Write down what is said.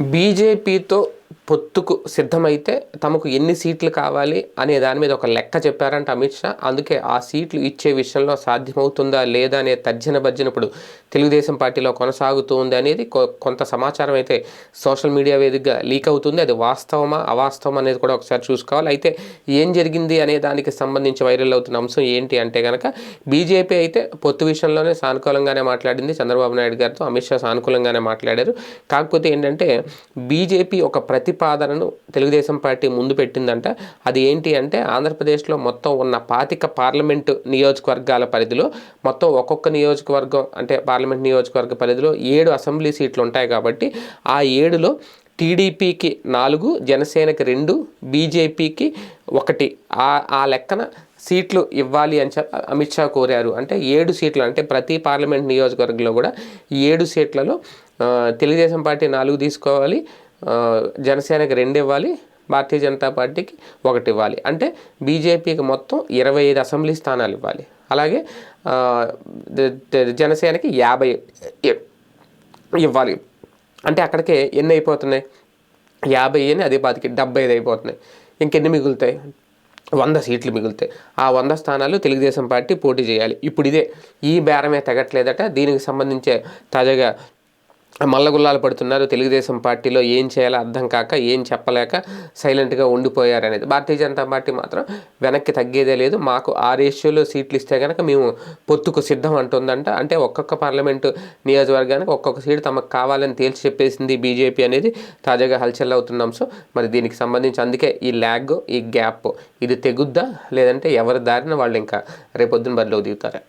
BJP तो పొత్తుకు సిద్ధమైతే తమకు ఎన్ని సీట్లు కావాలి అనే దాని మీద ఒక లెక్క చెప్పారంట అమిత్ షా. అందుకే ఆ సీట్లు ఇచ్చే విషయంలో సాధ్యమవుతుందా లేదా అనే తర్జన భర్జన ఇప్పుడు తెలుగుదేశం పార్టీలో కొనసాగుతూ ఉంది అనేది కొ- కొంత సమాచారం అయితే సోషల్ మీడియా వేదికగా లీక్ అవుతుంది. అది వాస్తవమా అవాస్తవం అనేది కూడా ఒకసారి చూసుకోవాలి. అయితే ఏం జరిగింది అనే దానికి సంబంధించి వైరల్ అవుతున్న అంశం ఏంటి అంటే కనుక బీజేపీ అయితే పొత్తు విషయంలోనే సానుకూలంగానే మాట్లాడింది. చంద్రబాబు నాయుడు గారితో అమిత్ షా సానుకూలంగానే మాట్లాడారు. కాకపోతే ఏంటంటే బీజేపీ ఒక ప్రతి ప్రతిపాదనను తెలుగుదేశం పార్టీ ముందు పెట్టిందంట. అది ఏంటి అంటే ఆంధ్రప్రదేశ్లో మొత్తం ఉన్న పాతిక పార్లమెంటు నియోజకవర్గాల పరిధిలో మొత్తం ఒక్కొక్క నియోజకవర్గం అంటే పార్లమెంట్ నియోజకవర్గ పరిధిలో ఏడు అసెంబ్లీ సీట్లు ఉంటాయి కాబట్టి ఆ ఏడులో టీడీపీకి నాలుగు జనసేనకి రెండు బీజేపీకి ఒకటి. ఆ ఆ లెక్కన సీట్లు ఇవ్వాలి అని చెప్పి అమిత్ షా కోరారు. అంటే ఏడు సీట్లు అంటే ప్రతి పార్లమెంట్ నియోజకవర్గంలో కూడా ఏడు సీట్లలో తెలుగుదేశం పార్టీ నాలుగు తీసుకోవాలి. జనసేనకి రెండు ఇవ్వాలి భారతీయ జనతా పార్టీకి ఒకటి ఇవ్వాలి. అంటే బీజేపీకి మొత్తం ఇరవై ఐదు అసెంబ్లీ స్థానాలు ఇవ్వాలి. అలాగే జనసేనకి యాభై ఇవ్వాలి. అంటే అక్కడికే ఎన్ని అయిపోతున్నాయి? యాభై అని అదే పాతికి డెబ్బై ఐదు అయిపోతున్నాయి. ఇంకెన్ని మిగులుతాయి? వంద సీట్లు మిగులుతాయి. ఆ వంద స్థానాలు తెలుగుదేశం పార్టీ పోటీ చేయాలి. ఇప్పుడు ఇదే ఈ బేరమే తగ్గట్లేదట దీనికి సంబంధించే తాజాగా మల్లగుల్లాలు పడుతున్నారు. తెలుగుదేశం పార్టీలో ఏం చేయాలో అర్థం కాక ఏం చెప్పలేక సైలెంట్గా ఉండిపోయారు అనేది. భారతీయ జనతా పార్టీ మాత్రం వెనక్కి తగ్గేదే లేదు. మాకు ఆ రేషియోలో సీట్లు ఇస్తే కనుక మేము పొత్తుకు సిద్ధం అంటుందంట. అంటే ఒక్కొక్క పార్లమెంటు నియోజకవర్గానికి ఒక్కొక్క సీటు తమకు కావాలని తేల్చి చెప్పేసింది బీజేపీ అనేది. తాజాగా హల్చల్ అవుతున్నాం. సో మరి దీనికి సంబంధించి అందుకే ఈ ల్యాగ్ ఈ గ్యాప్ ఇది తెగుద్దా? లేదంటే ఎవరి దారిన వాళ్ళు ఇంకా రేపొద్దున బరిలో దిగుతారా?